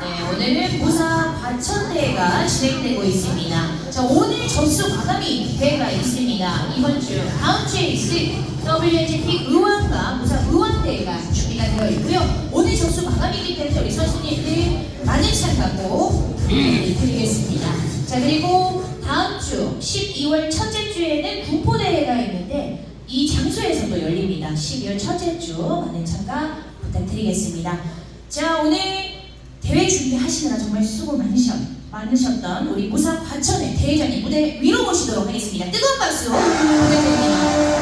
네, 오늘은 무사 과천대회가 진행되고 있습니다. 자, 오늘 접수 마감이 대회가 있습니다. 이번 주, 다음 주에 있을 WNGP 의왕과 무사 의왕대회가 준비가 되어 있고요. 오늘 접수 마감이기 때문에 우리 선수님들 많은 참가 꼭 드리겠습니다. 자, 그리고 다음 주 12월 첫째 주에는 군포대회가 있는데 이 장소에서도 열립니다. 12월 첫째 주 많은 참가 부탁드리겠습니다. 자, 오늘 대회 준비하시느라 정말 수고 많으셨, 많으셨던 우리 무사 과천의 대회장님 무대 위로 모시도록 하겠습니다. 뜨거운 박수 부탁드립니다.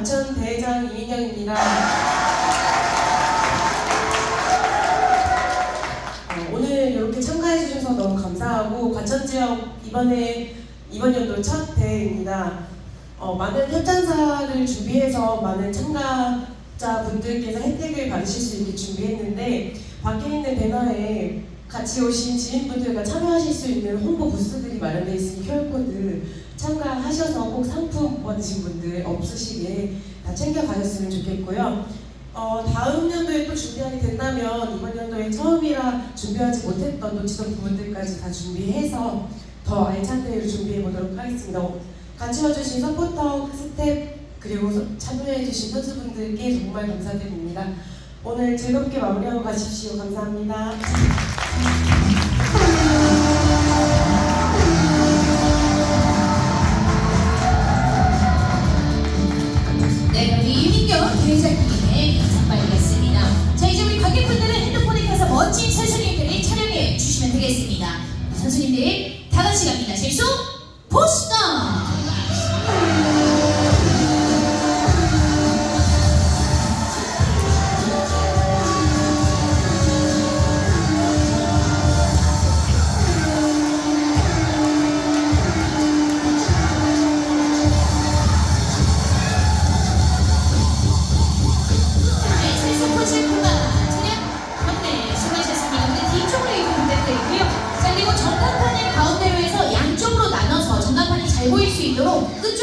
과천 대회장 이민경입니다. 어, 오늘 이렇게 참가해 주셔서 너무 감사하고 과천 지역 이번에 이번 연도 첫 대회입니다. 어, 많은 협찬사를 준비해서 많은 참가자분들께서 혜택을 받으실 수 있게 준비했는데 밖에 있는 배너에 같이 오신 지인분들과 참여하실 수 있는 홍보 부스들이 마련되어 있으니 QR코드 참가하셔서 꼭 상품 받으신 분들 없으시게 다 챙겨 가셨으면 좋겠고요. 어, 다음 연도에 또 준비하게 된다면 이번 연도에 처음이라 준비하지 못했던 놓치던 부분들까지 다 준비해서 더 알찬 대회를 준비해 보도록 하겠습니다. 어, 같이 와주신 서포터, 스텝 그리고 서- 참여해주신 선수분들께 정말 감사드립니다. 오늘 즐겁게 마무리하고 가십시오. 감사합니다.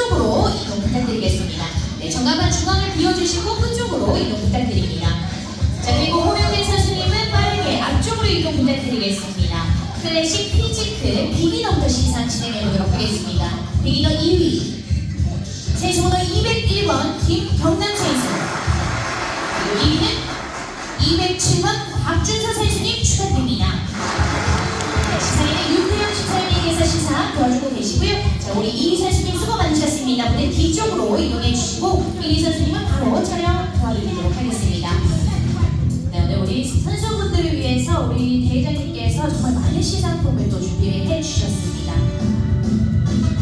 끝쪽으로 이동 부탁드리겠습니다. 네, 전광판 중앙을 비워주시고 끝쪽으로 이동 부탁드립니다. 자, 그리고 호명된 선수님은 빠르게 앞쪽으로 이동 부탁드리겠습니다. 클래식 피지크 비기너부터 시상 진행해 보도록 하겠습니다. 비기너 2위. 세수번호 201번 김경남 선수. 그리고 2위는 207번 박준서 선수님 축하드립니다. 도와주고 계시고요. 자, 우리 2위 선수님 수고 많으셨습니다. 무대 뒤쪽으로 이동해 주시고 1위 선수님은 바로 촬영 도와드리도록 하겠습니다. 네, 오늘 우리 선수분들을 위해서 우리 대회장님께서 정말 많은 시상품을 또 준비를 해 주셨습니다.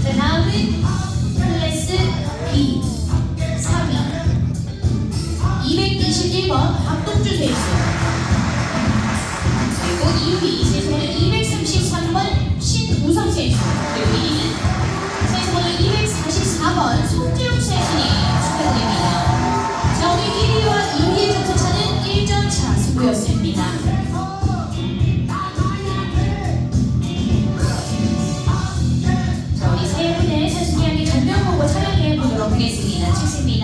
자, 다음은 클래스 B 3위 221번 박동주 선수 그리고 2위 세수번호 233번 이문실 2위는 세수번호 244번 송재용 씨의 순위 축하드립니다. 자 오늘 1위와 2위의 점수차는 1점 차 승부였습니다. 자 우리 세 분의 사진이야기 전면 보고 촬영해 보도록 하겠습니다. 최승민.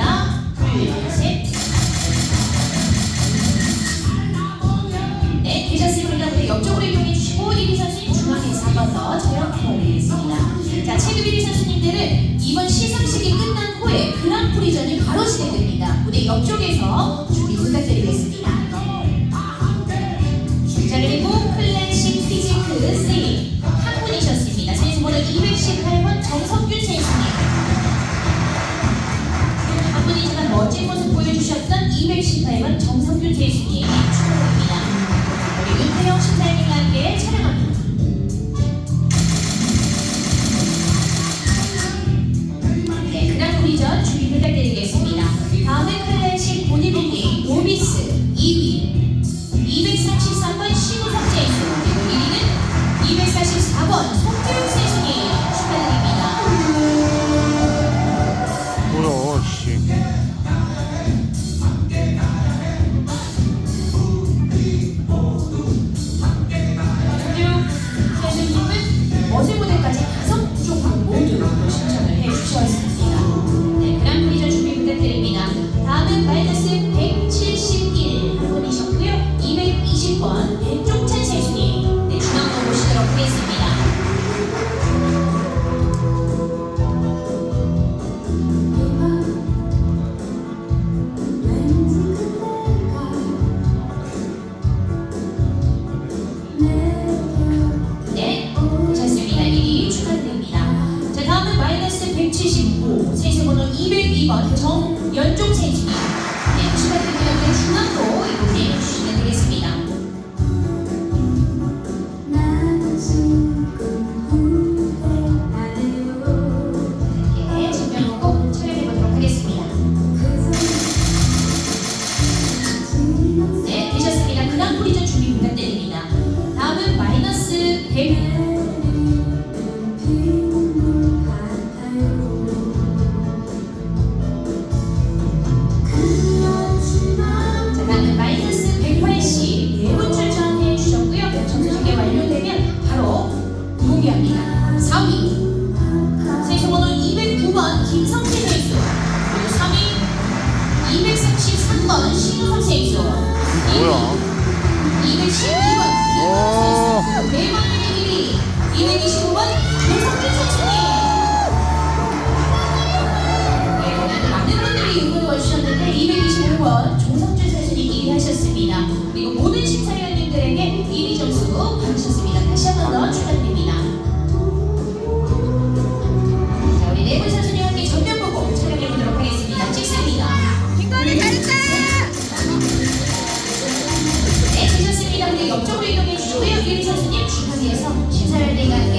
김철수님 주방에서 신사를 대한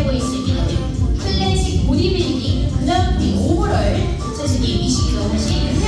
진행되고 있습니다. 클래식 보디빌딩 그라프리 오버럴 선생님 이시기도 하시는데.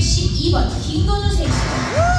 12번 김건우 3시.